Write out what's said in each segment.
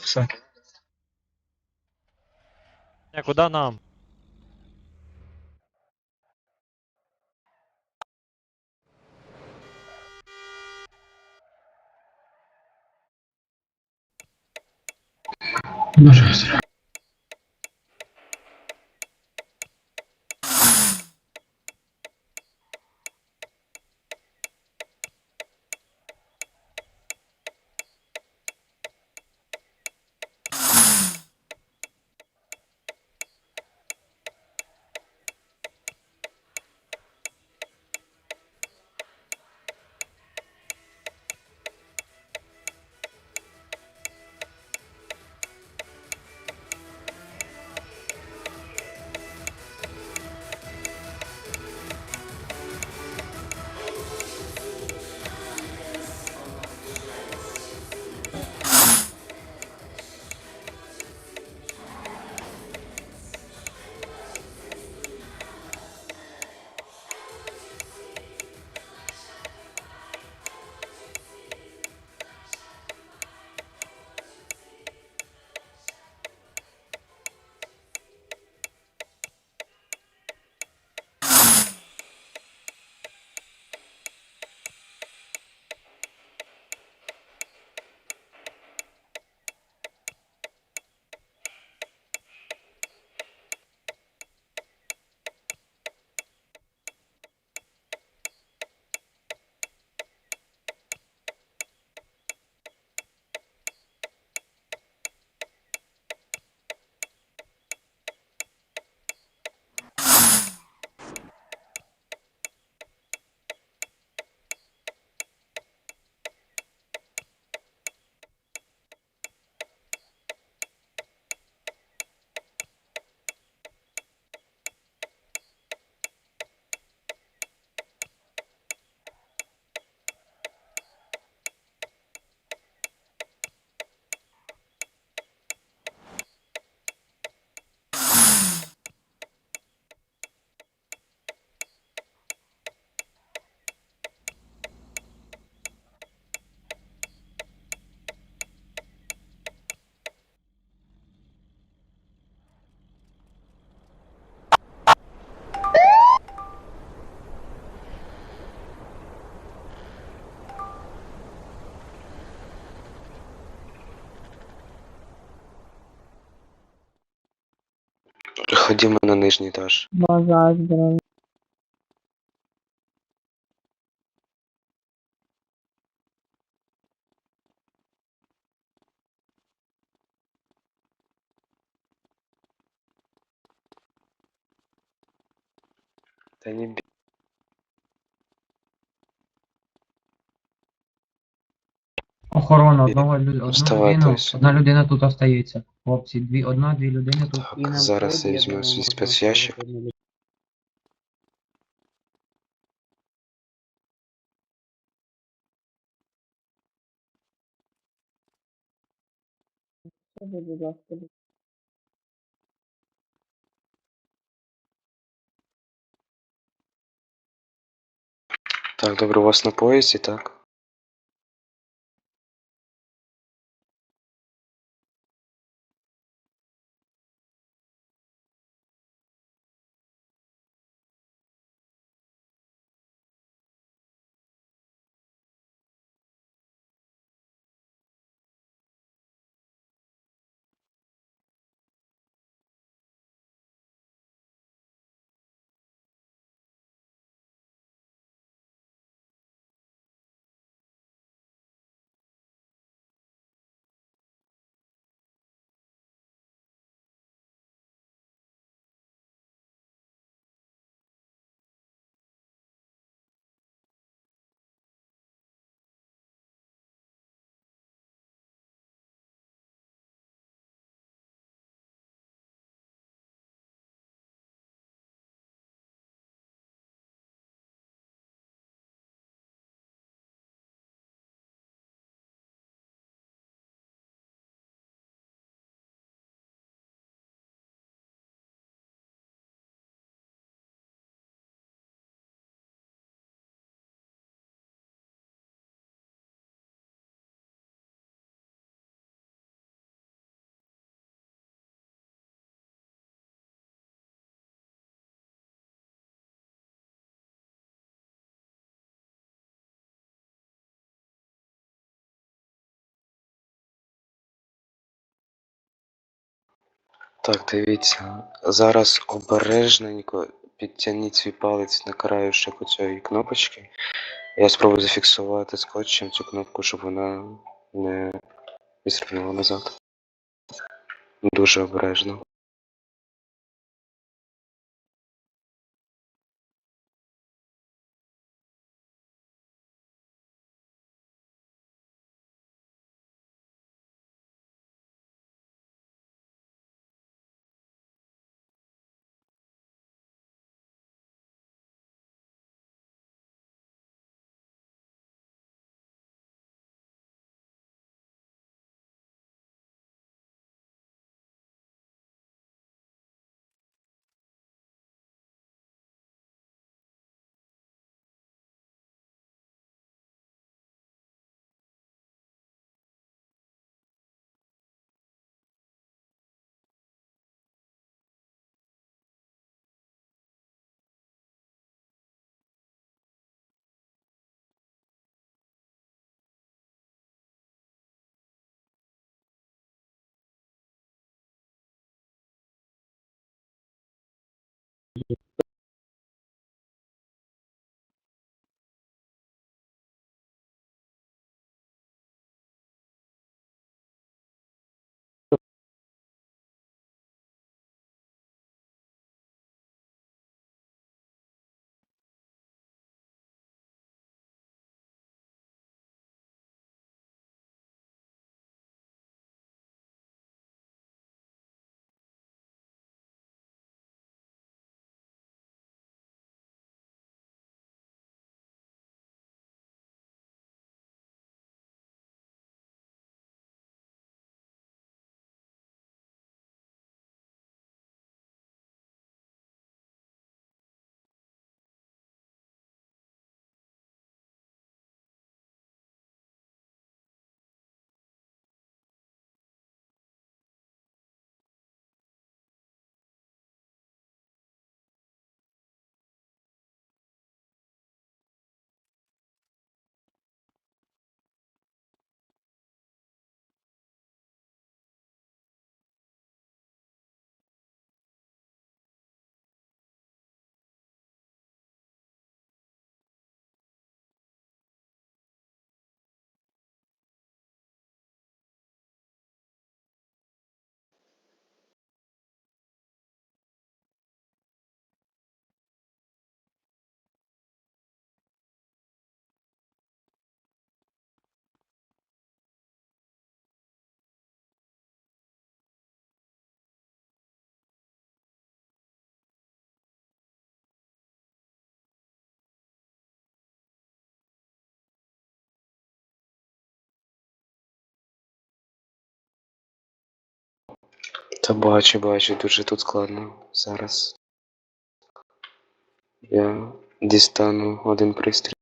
Все. Не, куда нам? Боже, Ходімо на нижній етаж. Бажаю здоров'я. Та не Охорона, одного лю- одна людина, одна людина тут остається. Хлопці, дві, одна, дві людини тут. Так, зараз я візьму свій спецящик. Так, добре, у вас на поїзді, так? Так, дивіться. Зараз обережненько підтягніть свій палець на краюшок цієї кнопочки. Я спробую зафіксувати скотчем цю кнопку, щоб вона не відстрибнула назад. Дуже обережно. Та бачу, бачу, дуже тут складно. Зараз. Я дістану один пристрій.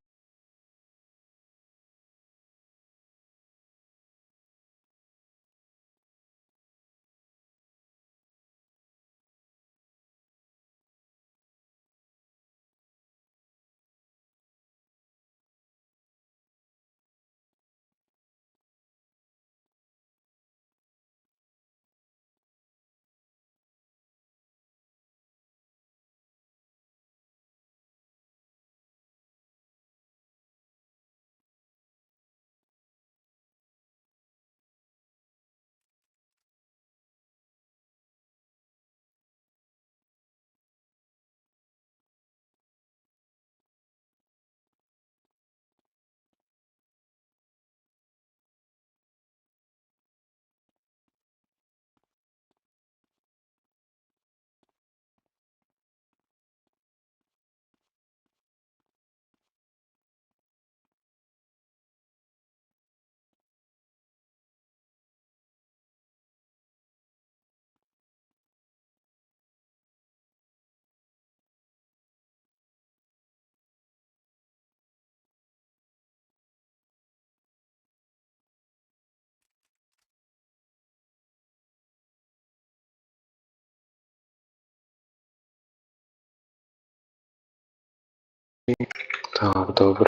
Так, добре.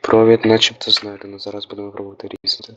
Провід начебто знайдено. Зараз будемо пробувати різати.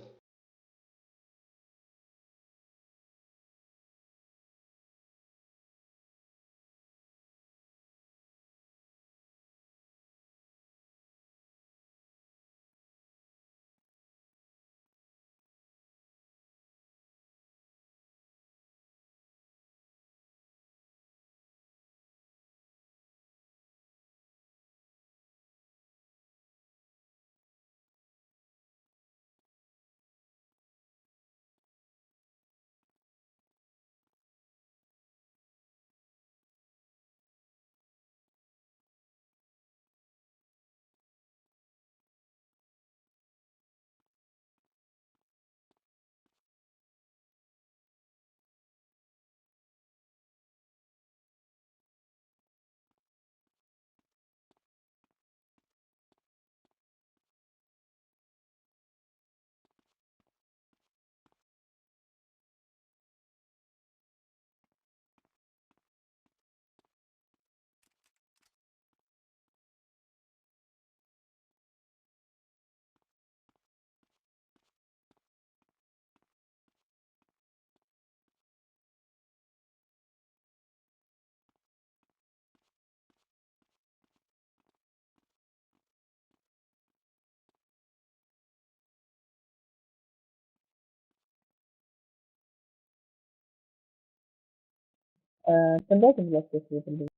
Е, Передайте, будь ласка, свої трудові.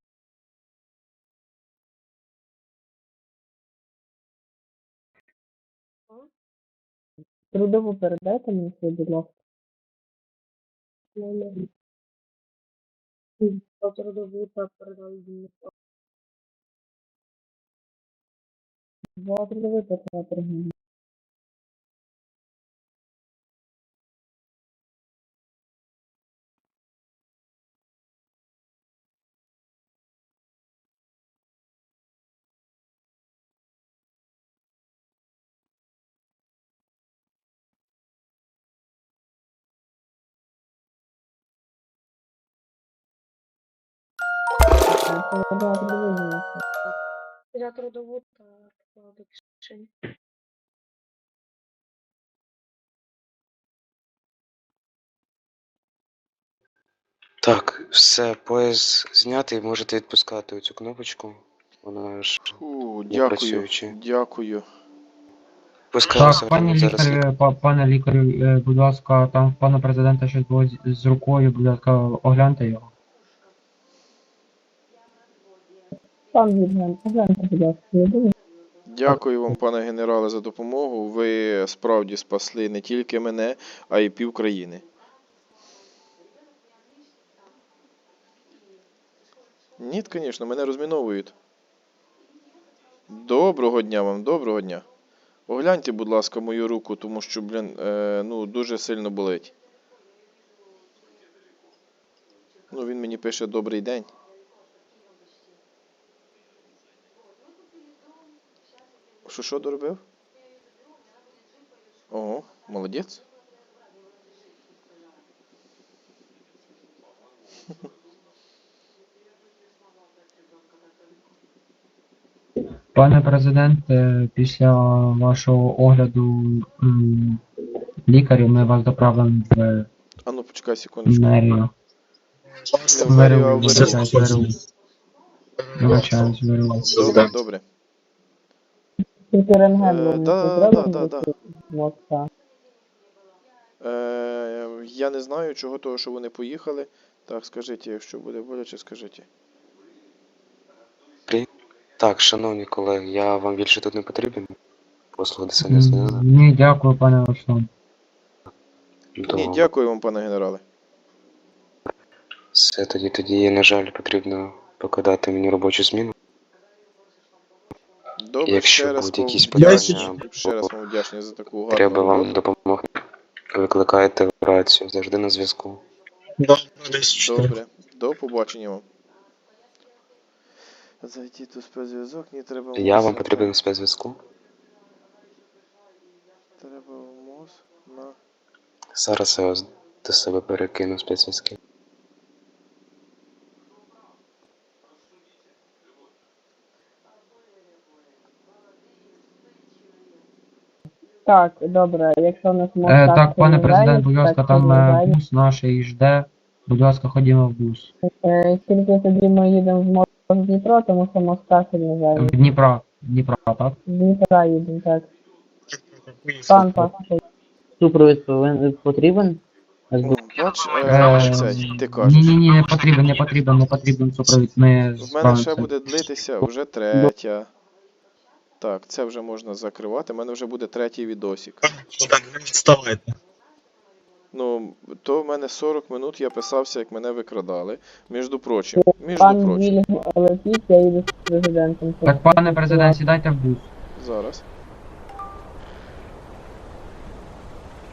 Трудову передайте мені свої, будь ласка. Трудову так передали. Два трудові так передали. За трудову та до кишені. Так, все, пояс знятий, можете відпускати оцю кнопочку. Вона ж Фу, Не дякую. працюючи. Дякую. Так, пані зараз. лікар, па- пане лікарю, е, будь ласка, там в пана президента щось було з, з рукою, будь ласка, огляньте його. Пан Дякую вам, пане генерале, за допомогу. Ви справді спасли не тільки мене, а й пів країни. Ні, звісно, мене розміновують. Доброго дня вам, доброго дня. Огляньте, будь ласка, мою руку, тому що, блін, е, ну, дуже сильно болить. Ну, він мені пише добрий день. Що що доробив? Ого, молодець. Пане президент, е, після вашого огляду м, лікарів ми вас доправимо в А ну почекай секундочку. мерію. Не в мерію, а в ВРУ. вибачаюсь. Вибачаюсь, ВРУ. Добре, добре. Тільки рентген Е, вам да, да, да. Е, я не знаю, чого того, що вони поїхали. Так, скажіть, якщо буде боляче, скажіть. Так, шановні колеги, я вам більше тут не потрібен. Послуги ДСНС не. Ні, дякую, пане Руслан. До... Ні, дякую вам, пане генерале. Все, тоді тоді, на жаль, потрібно покидати мені робочу зміну. Добре, Якщо будуть якісь питання ще раз вам вдячний за таку гарну Треба вам допомогти. Викликайте рацію, завжди на зв'язку. Добре, до побачення вам. Зайти тут спецзв'язок, не треба Я вам потрібен в спецзв'язку. Треба мозг на... Зараз я вас до себе перекину в спецзв'язки. Так, добре, якщо у нас Е, мозка так, пане президент, будь ласка, там е, бус наш і жде. Будь ласка, ходімо в бус. Е, Тільки тоді ми їдемо в Москву в Дніпро, тому що Москва сильно В зайнят. Дніпра. В Дніпра, так? В Дніпра їдемо, так. Пан паспорт. Супровід потрібен? Ну, бач, е, Е, це, ти Ні, кажеш. ні, ні, не потрібен, не потрібен, не потрібен супровід. Ми В мене ще буде длитися вже третя. Так, це вже можна закривати. У мене вже буде третій відосик. Ну так, не відставайте. Ну, то в мене 40 минут я писався, як мене викрадали. Між прочим, між Пан прочим, Вільям я їду з президентом. Так, пане президент, сідайте в бус. зараз.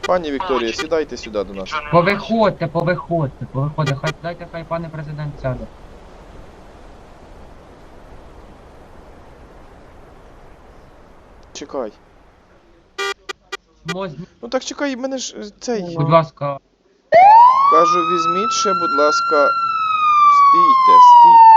Пані Вікторія, сідайте сюди до нас. Повиходьте, повиходьте, повиходьте. Хай дайте, хай пане президент сяде. Чекай. Мозь, Ну так чекай, мене ж е, цей. будь ласка, Кажу, візьміть ще, будь ласка. Стійте, стійте.